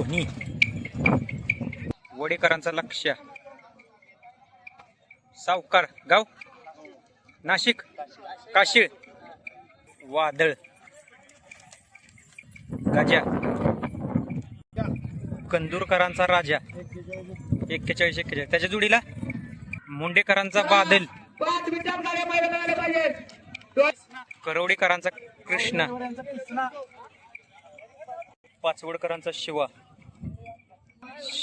दोन्ही. वडेकरांचा लक्ष. सावकार गाव? नाशिक. काशीळ. वादळ. गाजा कंदूरकरांचा राजा. एक्केचाळीस एक्केचाळीस. त्याच्या जोडीला मुंडेकरांचा बादल. करवडेकरांचा कृष्णा. पाचवडकरांचा शिवा.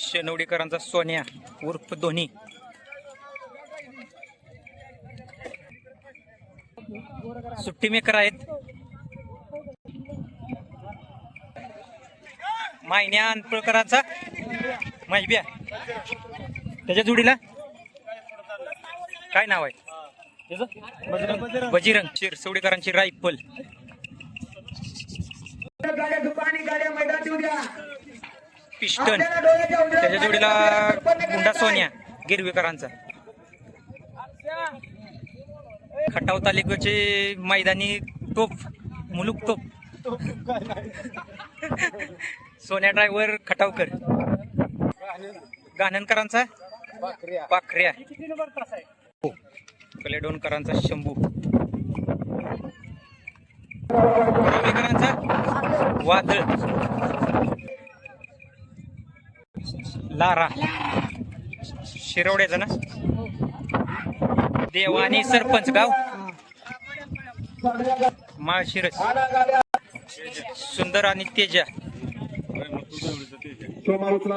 शेनवडीकरांचा सोन्या उर्फ धोनी. सुट्टी मेकर आहेत. मायन्या अनपळकरांचा माहिब्या त्याच्या जोडीला? काय नाव आहे? बजीरंग. बजरंग शिरसवडीकरांची रायफल. गाड्या गाड्या मैदानी उद्या पिस्टन. त्याच्या जोडीला गुंडा. सोन्या गिरवेकरांचा खटाव तालुक्याचे मैदानी तोप मुलुक तोप सोन्या ड्रायव्हर खटावकर. गाणनकरांचा पाखऱ्या. कलेडोनकरांचा शंभू. वादळ. लारा. शिरवड्याचा ना? देवानी आणि सरपंच गाव. माळशिरस. सुंदर आणि तेजा.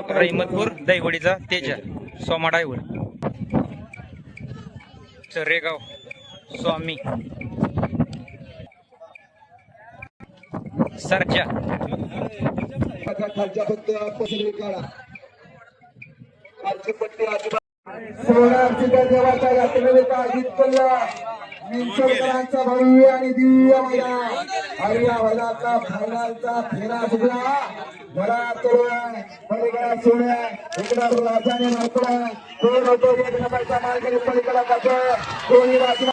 रहिमतपूर दैवडीचा तेजा. सोमा डायवर चरेगाव. स्वामी. सरजा. खालच्या फक्त देवाच्या अजित भव्य आणि दिव्य मैदान हरिया या फायनलचा फेरा सुटला घरा तोरण पलीकडा सोन्या इकडा राजाने मारकडा कोण होतो मार्गाने पलीकडा कसं कोणी बाजूला